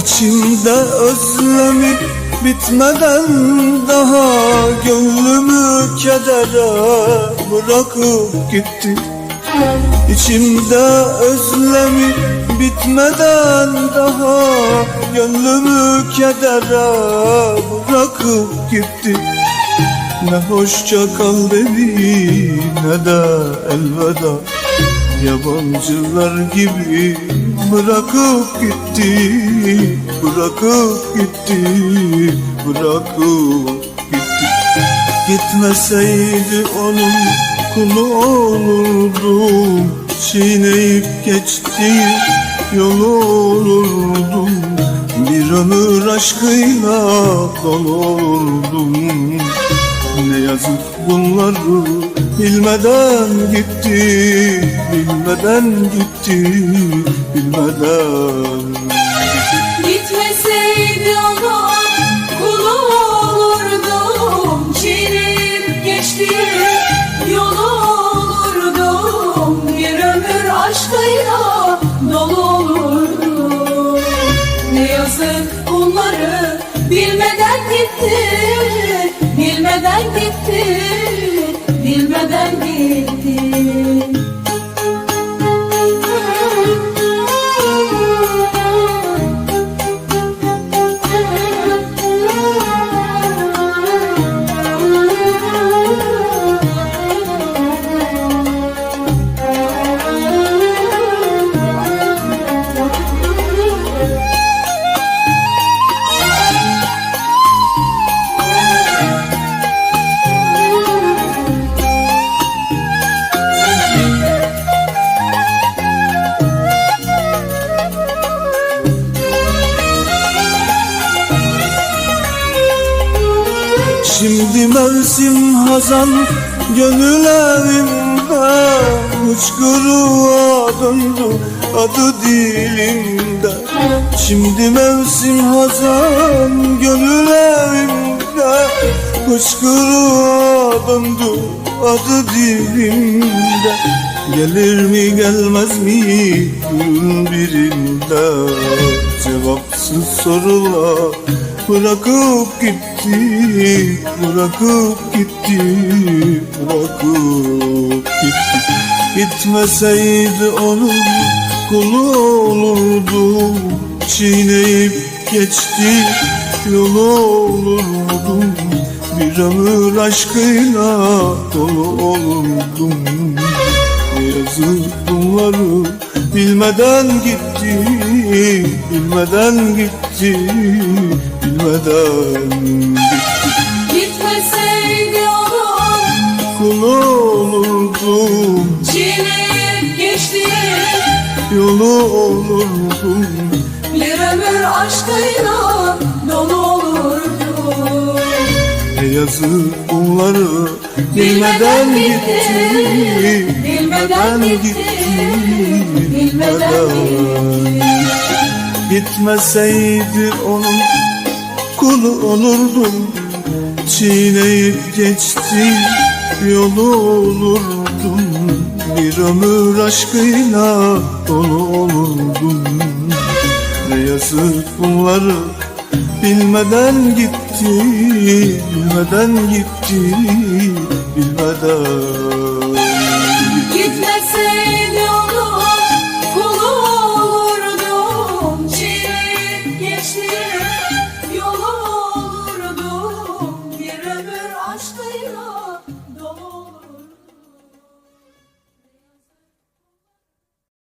İçimde özlemi bitmeden daha Gönlümü kedere bırakıp gitti. İçimde özlemi bitmeden daha Gönlümü kedere bırakıp gitti. Ne hoşça kal dedi ne de elveda. Yabancılar gibi bırakıp gitti Bırakıp gitti Bırakıp gitti. Gitmeseydi onun kulu olurdum Çiğneyip geçti yolu olurdum Bir ömür aşkıyla dolu olurdum Ne yazık bunları bilmeden gitti Bilmeden gitti Bilmeden. Gitmeseydi onun kulu olurdum Çiğneyip geçti yolu olurdum. Bir ömür aşkıyla dolu olurdum. Ne yazık bunları bilmeden gitti Şimdi mevsim hazan gönül evimde Hıçkırığa döndü adı dilimde. Şimdi mevsim hazan gönül evimde Hıçkırığa döndü adı dilimde. Gelir mi gelmez mi günün birinde? Cevapsız sorular Bırakıp gitti, bırakıp gitti, bırakıp gitti. Gitmeseydi onun kulu olurdum Çiğneyip geçti yolu olurdum Bir ömür aşkıyla dolu olurdum. Yazık bunları bilmeden gitti Bilmeden gitti Gitti Gitmeseydi onun Kulu olurdum çiğneyip geçti. Yolu olurdum Bir ömür aşkıyla dolu olurdu. Ne yazık bunları bilmeden gitti. Bilmeden gitti. Bilmeden Gitmeseydi onun kulu olurdum. Çiğneyip geçti yolu olurdum. Bir ömür aşkıyla dolu olurdum. Ne yazık bunları bilmeden gitti Bilmeden gitti Bilmeden